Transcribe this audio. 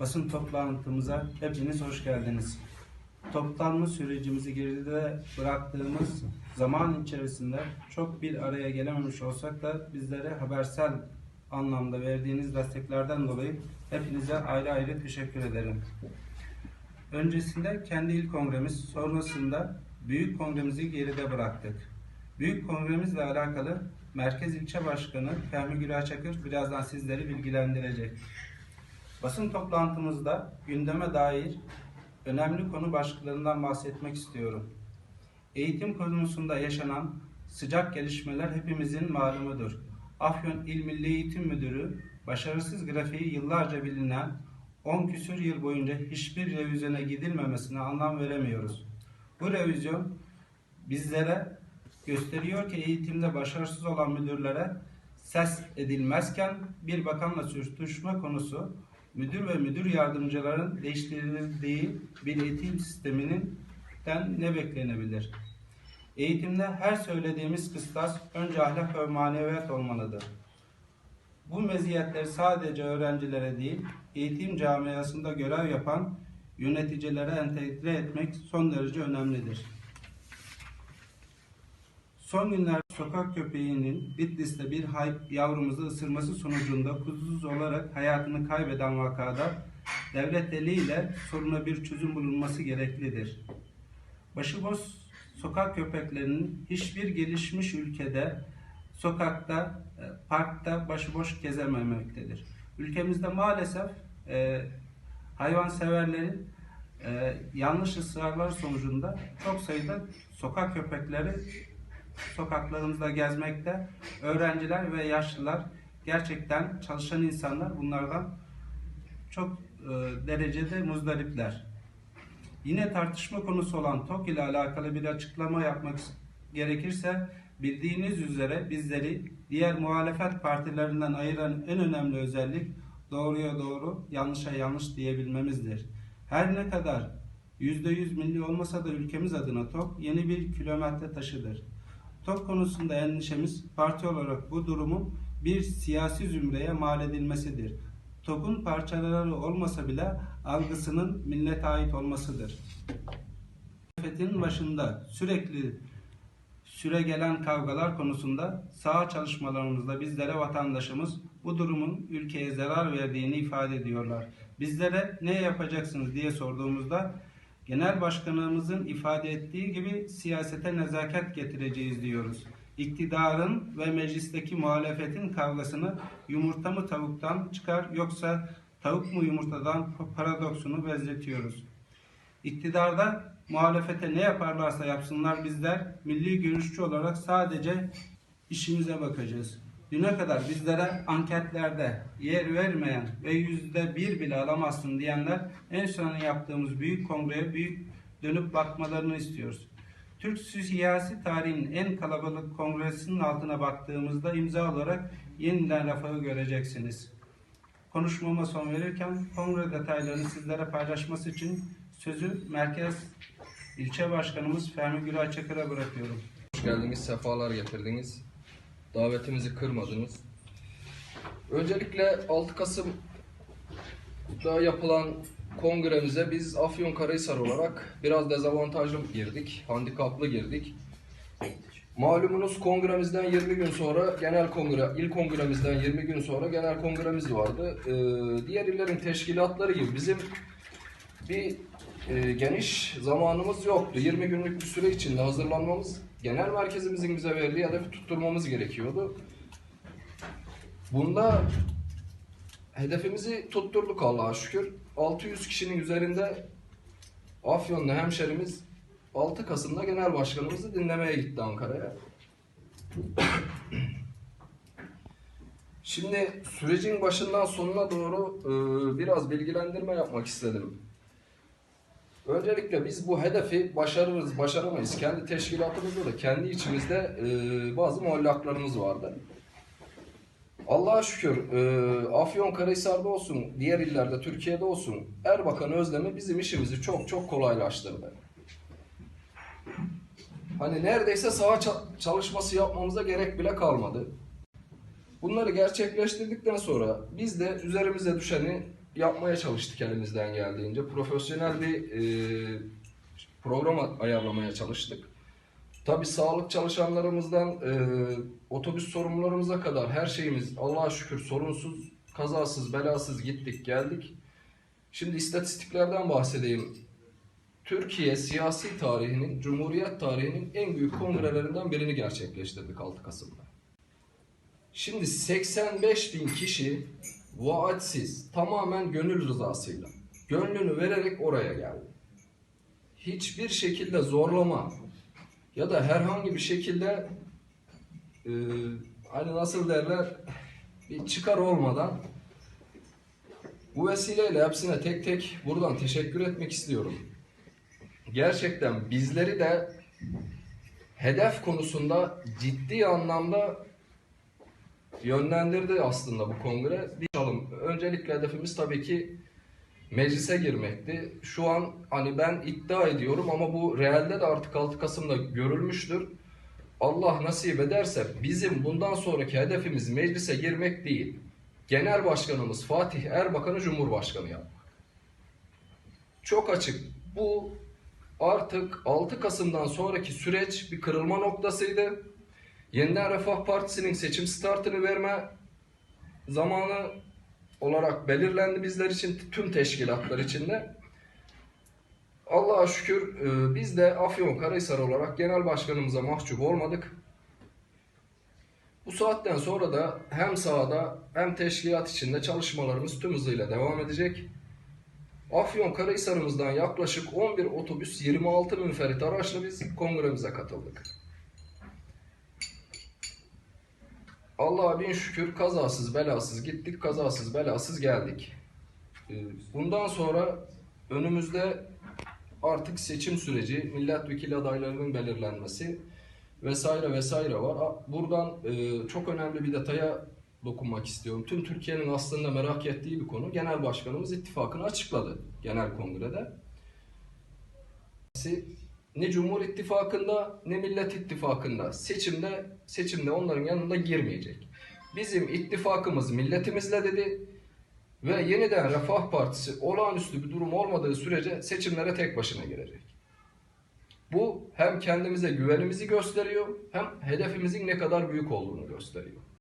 Basın toplantımıza hepiniz hoş geldiniz. Toplanma sürecimizi geride bıraktığımız zaman içerisinde çok bir araya gelememiş olsak da bizlere habersel anlamda verdiğiniz desteklerden dolayı hepinize ayrı ayrı teşekkür ederim. Öncesinde kendi il kongremiz, sonrasında büyük kongremizi geride bıraktık. Büyük kongremizle alakalı Merkez İlçe Başkanı Fehmi Güler Çakır birazdan sizleri bilgilendirecek. Basın toplantımızda gündeme dair önemli konu başlıklarından bahsetmek istiyorum. Eğitim konusunda yaşanan sıcak gelişmeler hepimizin malumudur. Afyon İl Milli Eğitim Müdürü başarısız grafiği yıllarca bilinen 10 küsür yıl boyunca hiçbir revizyona gidilmemesine anlam veremiyoruz. Bu revizyon bizlere gösteriyor ki eğitimde başarısız olan müdürlere ses edilmezken bir bakanla sürtüşme konusu müdür ve müdür yardımcıların değiştirildiği bir eğitim sisteminden ne beklenebilir? Eğitimde her söylediğimiz kıstas önce ahlak ve maneviyat olmalıdır. Bu meziyetleri sadece öğrencilere değil, eğitim camiasında görev yapan yöneticilere entegre etmek son derece önemlidir. Son günlerde sokak köpeğinin Bitlis'te bir hay yavrumuzu ısırması sonucunda kusursuz olarak hayatını kaybeden vakada devlet eliyle soruna bir çözüm bulunması gereklidir. Başıboş sokak köpeklerinin hiçbir gelişmiş ülkede sokakta, e, parkta başıboş gezememektedir. Ülkemizde maalesef e, hayvanseverlerin e, yanlış ısrarlar sonucunda çok sayıda sokak köpekleri sokaklarımızda gezmekte. Öğrenciler ve yaşlılar gerçekten çalışan insanlar bunlardan çok e, derecede muzdaripler. Yine tartışma konusu olan TOK ile alakalı bir açıklama yapmak gerekirse bildiğiniz üzere bizleri diğer muhalefet partilerinden ayıran en önemli özellik doğruya doğru, yanlışa yanlış diyebilmemizdir. Her ne kadar %100 milli olmasa da ülkemiz adına TOK yeni bir kilometre taşıdır. TOK konusunda endişemiz parti olarak bu durumun bir siyasi zümreye mal edilmesidir. TOK'un parçaları olmasa bile algısının millete ait olmasıdır. Muhalefetin başında sürekli süre gelen kavgalar konusunda saha çalışmalarımızda bizlere vatandaşımız bu durumun ülkeye zarar verdiğini ifade ediyorlar. Bizlere ne yapacaksınız diye sorduğumuzda Genel Başkanımızın ifade ettiği gibi siyasete nezaket getireceğiz diyoruz. İktidarın ve meclisteki muhalefetin kavgasını yumurta mı tavuktan çıkar yoksa tavuk mu yumurtadan paradoksunu benzetiyoruz. İktidarda muhalefete ne yaparlarsa yapsınlar bizler milli görüşçü olarak sadece işimize bakacağız. Düne kadar bizlere anketlerde yer vermeyen ve yüzde bir bile alamazsın diyenler en son yaptığımız büyük kongreye büyük dönüp bakmalarını istiyoruz. Türk siyasi tarihinin en kalabalık kongresinin altına baktığımızda imza olarak yeniden rafahı göreceksiniz. Konuşmama son verirken kongre detaylarını sizlere paylaşması için sözü Merkez İlçe Başkanımız Fehmi Gülay Çakır'a bırakıyorum. Hoş geldiniz, sefalar getirdiniz. Davetimizi kırmadınız. Öncelikle 6 Kasım'da yapılan kongremize biz Afyonkarahisar olarak biraz dezavantajlı girdik, handikaplı girdik. Malumunuz kongremizden 20 gün sonra genel kongre, il kongremizden 20 gün sonra genel kongremiz vardı. Ee, diğer illerin teşkilatları gibi bizim bir e, geniş zamanımız yoktu. 20 günlük bir süre içinde hazırlanmamız, genel merkezimizin bize verdiği hedefi tutturmamız gerekiyordu. Bunda hedefimizi tutturduk Allah'a şükür. 600 kişinin üzerinde Afyonlu hemşerimiz 6 Kasım'da genel başkanımızı dinlemeye gitti Ankara'ya. Şimdi sürecin başından sonuna doğru e, biraz bilgilendirme yapmak istedim. Öncelikle biz bu hedefi başarırız, başaramayız. Kendi teşkilatımızda da, kendi içimizde e, bazı muallaklarımız vardı. Allah'a şükür e, Afyonkarahisar'da olsun, diğer illerde, Türkiye'de olsun Erbakan özlemi bizim işimizi çok çok kolaylaştırdı. Hani neredeyse saha ça- çalışması yapmamıza gerek bile kalmadı. Bunları gerçekleştirdikten sonra biz de üzerimize düşeni yapmaya çalıştık elimizden geldiğince. Profesyonel bir e, program ayarlamaya çalıştık. Tabii sağlık çalışanlarımızdan e, otobüs sorumlularımıza kadar her şeyimiz Allah'a şükür sorunsuz, kazasız, belasız gittik geldik. Şimdi istatistiklerden bahsedeyim. Türkiye siyasi tarihinin, Cumhuriyet tarihinin en büyük kongrelerinden birini gerçekleştirdik 6 Kasım'da. Şimdi 85 bin kişi vaatsiz, tamamen gönül rızasıyla, gönlünü vererek oraya geldi. Hiçbir şekilde zorlama ya da herhangi bir şekilde e, hani nasıl derler bir çıkar olmadan bu vesileyle hepsine tek tek buradan teşekkür etmek istiyorum. Gerçekten bizleri de hedef konusunda ciddi anlamda yönlendirdi aslında bu kongre. Bir çalım. Öncelikle hedefimiz tabii ki meclise girmekti. Şu an hani ben iddia ediyorum ama bu realde de artık 6 Kasım'da görülmüştür. Allah nasip ederse bizim bundan sonraki hedefimiz meclise girmek değil. Genel Başkanımız Fatih Erbakan'ı Cumhurbaşkanı yapmak. Çok açık. Bu artık 6 Kasım'dan sonraki süreç bir kırılma noktasıydı. Yeniden Refah Partisi'nin seçim startını verme zamanı olarak belirlendi bizler için, tüm teşkilatlar için de. Allah'a şükür e, biz de Afyonkarahisar olarak genel başkanımıza mahcup olmadık. Bu saatten sonra da hem sahada hem teşkilat içinde çalışmalarımız tüm hızıyla devam edecek. Afyonkarahisar'ımızdan yaklaşık 11 otobüs 26 münferit araçla biz kongremize katıldık. Allah'a bin şükür kazasız belasız gittik, kazasız belasız geldik. Ee, Bundan sonra önümüzde artık seçim süreci, milletvekili adaylarının belirlenmesi vesaire vesaire var. Buradan e, çok önemli bir detaya dokunmak istiyorum. Tüm Türkiye'nin aslında merak ettiği bir konu. Genel Başkanımız ittifakını açıkladı genel kongrede. Ne Cumhur İttifakı'nda ne Millet İttifakı'nda seçimde seçimde onların yanında girmeyecek. Bizim ittifakımız milletimizle dedi ve yeniden Refah Partisi olağanüstü bir durum olmadığı sürece seçimlere tek başına girecek. Bu hem kendimize güvenimizi gösteriyor hem hedefimizin ne kadar büyük olduğunu gösteriyor.